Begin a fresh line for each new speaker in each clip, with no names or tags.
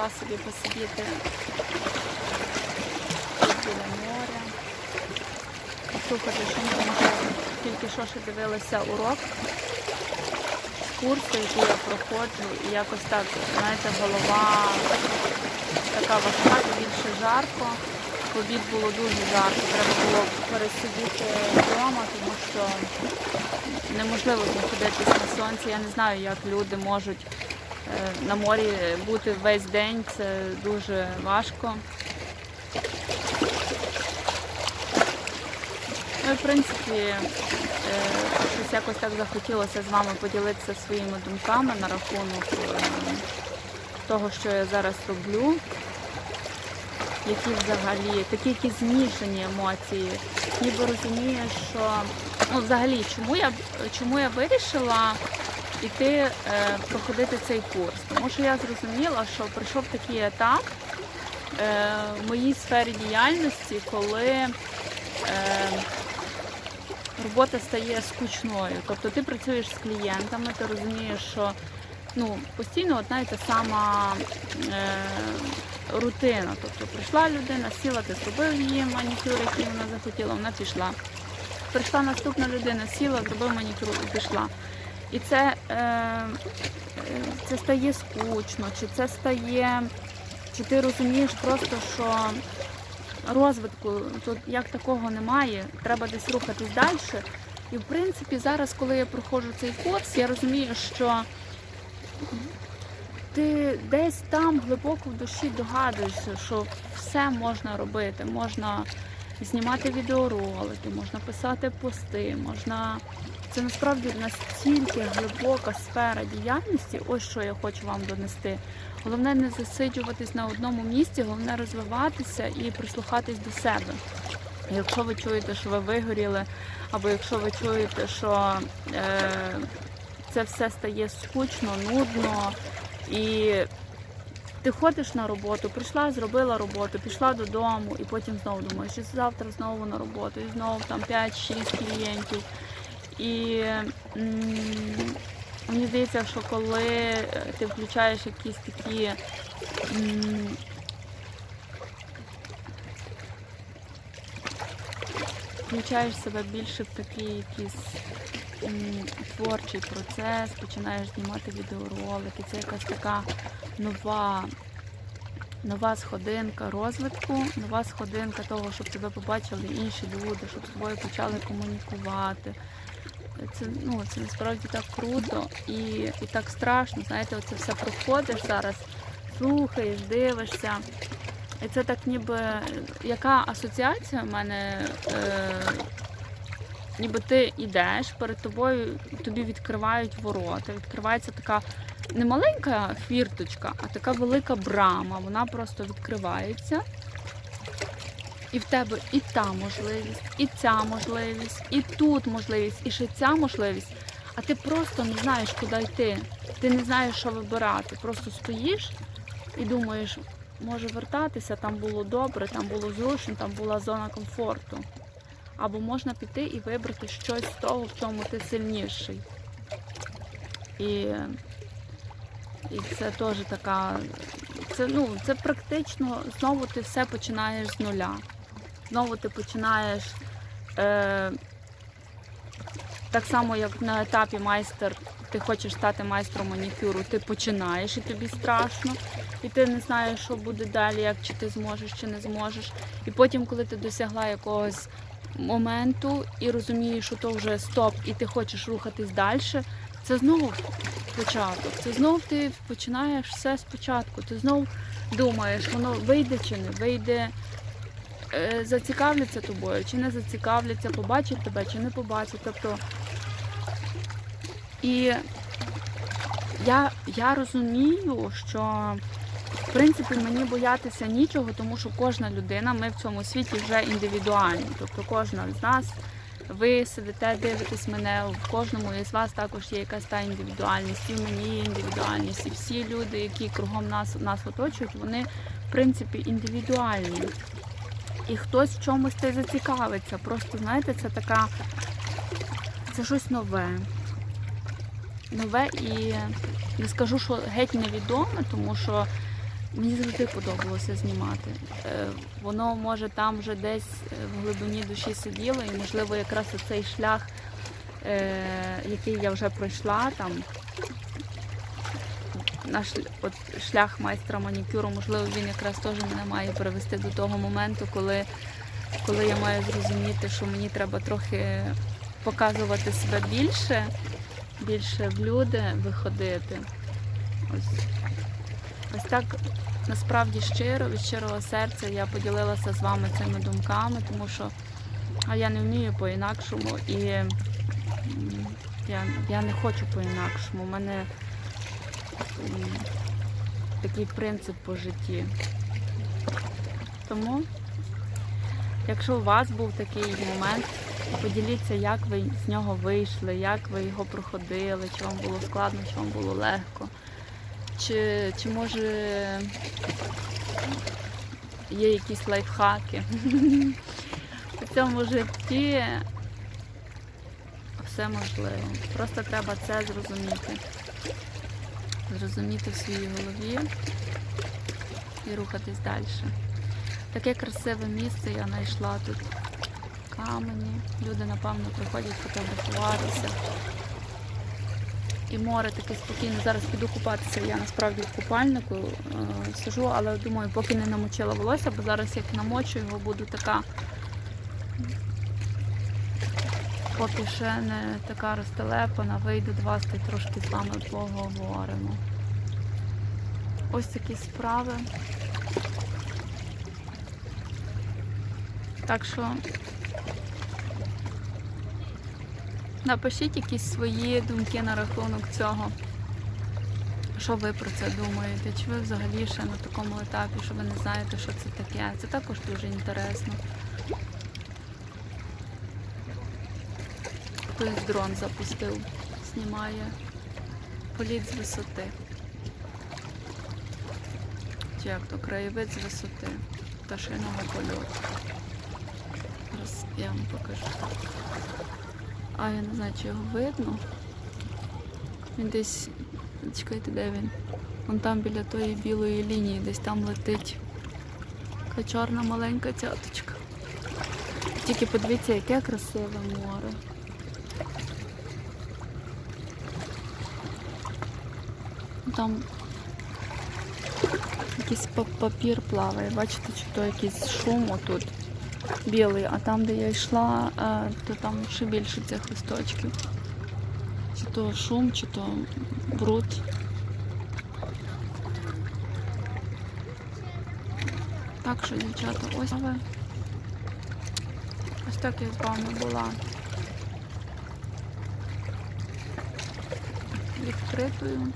Я прийшла собі посидіти біля моря. Слухати, що ми тільки що ще дивилися урок курсу, який я проходжу, і якось так, знаєте, голова така важка, більше жарко. В обід було дуже жарко, треба було пересидіти вдома, тому що неможливо знаходитись на сонці. Я не знаю, як люди можуть на морі бути весь день. Це дуже важко. Ну, в принципі, е, щось якось так захотілося з вами поділитися своїми думками на рахунок е, того, що я зараз роблю. Які взагалі такі якісь змішані емоції. Ніби розумієш, що ну, взагалі, чому я чому я вирішила іти е, проходити цей курс? Тому що я зрозуміла, що прийшов такий етап е, в моїй сфері діяльності, коли е, робота стає скучною. Тобто ти працюєш з клієнтами, ти розумієш, що ну, постійно одна і та сама е, рутина. Тобто прийшла людина, сіла, ти зробив її манікюр, який вона захотіла, вона пішла. Прийшла наступна людина, сіла, зробив манікюр і пішла. І це, е, це стає скучно, чи це стає, чи ти розумієш просто, що розвитку тут як такого немає, треба десь рухатись далі. І в принципі, зараз, коли я проходжу цей курс, я розумію, що ти десь там глибоко в душі догадуєшся, що все можна робити. Можна знімати відеоролики, можна писати пости, можна. Це насправді настільки глибока сфера діяльності, ось що я хочу вам донести. Головне не засиджуватись на одному місці, головне розвиватися і прислухатись до себе. Якщо ви чуєте, що ви вигоріли, або якщо ви чуєте, що е, це все стає скучно, нудно, і ти ходиш на роботу, прийшла, зробила роботу, пішла додому, і потім знову думаєш, що завтра знову на роботу, і знову там 5-6 клієнтів. І мені здається, що коли е, ти включаєш якісь такі включаєш себе більше в такий якийсь творчий процес, починаєш знімати відеоролики. Це якась така нова, нова сходинка розвитку, нова сходинка того, щоб тебе побачили інші люди, щоб з тобою почали комунікувати. Це, ну, це насправді так круто і, і так страшно. Знаєте, оце все проходиш зараз, слухаєш, дивишся. І це так ніби яка асоціація в мене, е, ніби ти йдеш, перед тобою тобі відкривають ворота. Відкривається така не маленька фірточка, а така велика брама. Вона просто відкривається. І в тебе і та можливість, і ця можливість, і тут можливість, і ще ця можливість. А ти просто не знаєш, куди йти. Ти не знаєш, що вибирати. Просто стоїш і думаєш, може вертатися, там було добре, там було зручно, там була зона комфорту. Або можна піти і вибрати щось з того, в чому ти сильніший. І, і це теж така. Це, ну, це практично знову ти все починаєш з нуля. Знову ти починаєш е, так само, як на етапі майстер, ти хочеш стати майстром манікюру, ти починаєш і тобі страшно, і ти не знаєш, що буде далі, як чи ти зможеш, чи не зможеш. І потім, коли ти досягла якогось моменту і розумієш, що то вже стоп, і ти хочеш рухатись далі, це знову початок. Це знов ти починаєш все спочатку. Ти знов думаєш, воно вийде чи не вийде. Е, Зацікавляться тобою, чи не зацікавляться, побачать тебе, чи не побачать. Тобто і я, я розумію, що в принципі мені боятися нічого, тому що кожна людина, ми в цьому світі вже індивідуальні. Тобто кожна з нас, ви сидите, дивитесь мене, в кожному із вас також є якась та індивідуальність, і мені є індивідуальність. І всі люди, які кругом нас, нас оточують, вони в принципі індивідуальні. І хтось в чомусь ти зацікавиться. Просто знаєте, це така, це щось нове. нове і не скажу, що геть невідоме, тому що мені завжди подобалося знімати. Е, Воно може там вже десь е, в глибині душі сиділо, і можливо якраз цей шлях, е, який я вже пройшла там. Наш от шлях майстра манікюру, можливо, він якраз теж мене має привести до того моменту, коли, коли я маю зрозуміти, що мені треба трохи показувати себе більше, більше в люди виходити. Ось, ось так насправді щиро, від щирого серця я поділилася з вами цими думками, тому що а я не вмію по-інакшому і я, я не хочу по-інакшому. У мене такий принцип по житті. Тому, якщо у вас був такий момент, поділіться, як ви з нього вийшли, як ви його проходили, чи вам було складно, чи вам було легко. Чи, чи може є якісь лайфхаки у цьому житті все можливо. Просто треба це зрозуміти. Зрозуміти в своїй голові і рухатись далі. Таке красиве місце я знайшла тут камені. Люди, напевно, приходять фотографуватися. І море таке спокійне. Зараз піду купатися. Я насправді в купальнику е, сижу, але думаю, поки не намочила волосся, бо зараз як намочу його, буду така. Поки ще не така розтелепана, вийду до вас та трошки з вами поговоримо. Ось такі справи. Так що напишіть якісь свої думки на рахунок цього. Що ви про це думаєте? Чи ви взагалі ще на такому етапі, що ви не знаєте, що це таке? Це також дуже інтересно. Хтось дрон запустив, знімає політ з висоти. Чи як то краєвид з висоти пташиного польоту. Зараз я вам покажу. А я не знаю, чи його видно. Він десь. Чекайте, де він? Вон там біля тої білої лінії, десь там летить. Така чорна маленька цяточка. Тільки подивіться, яке красиве море. Там якийсь папір плаває, бачите, чи то якийсь шум отут білий, а там, де я йшла, е, то там ще більше цих листочків. Чи то шум, чи то бруд. Так що, дівчата, ось ви. Ось так я з вами була. Відкритою.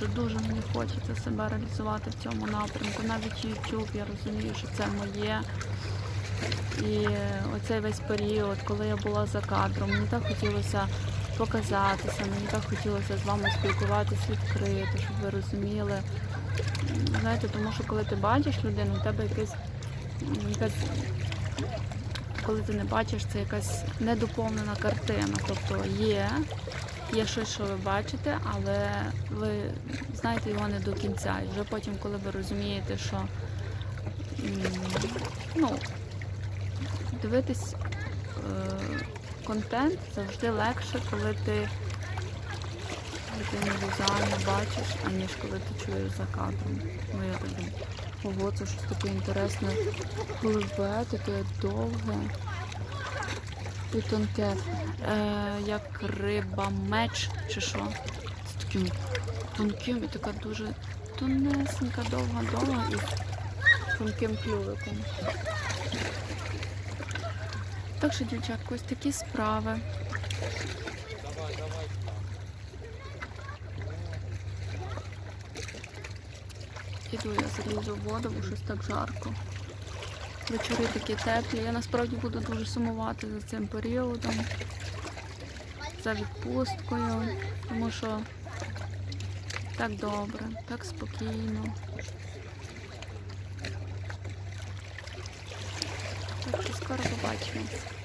Дуже, дуже мені хочеться себе реалізувати в цьому напрямку. Навіть YouTube, я розумію, що це моє. І оцей весь період, коли я була за кадром, мені так хотілося показатися, мені так хотілося з вами спілкуватися відкрито, щоб ви розуміли. Знаєте, тому що коли ти бачиш людину, у тебе якась, м, якась коли ти не бачиш, це якась недоповнена картина. Тобто є, є щось, що ви бачите, але ви знаєте його не до кінця. І вже потім, коли ви розумієте, що ну, дивитись е, контент завжди легше, коли ти людину візуально бачиш, аніж коли ти чуєш за кадром. Ну я думаю, ого, це щось таке інтересне, голубе, таке довге і тонке, е, як риба меч чи що. З таким тонким і така дуже тонесенька, довга, довга і тонким клювиком. Так що, дівчатка, ось такі справи. Іду я залізу в воду, бо щось так жарко. Вечори такі теплі. Я насправді буду дуже сумувати за цим періодом, за відпусткою, тому що Так добре, так спокійно. Так що скоро побачимось.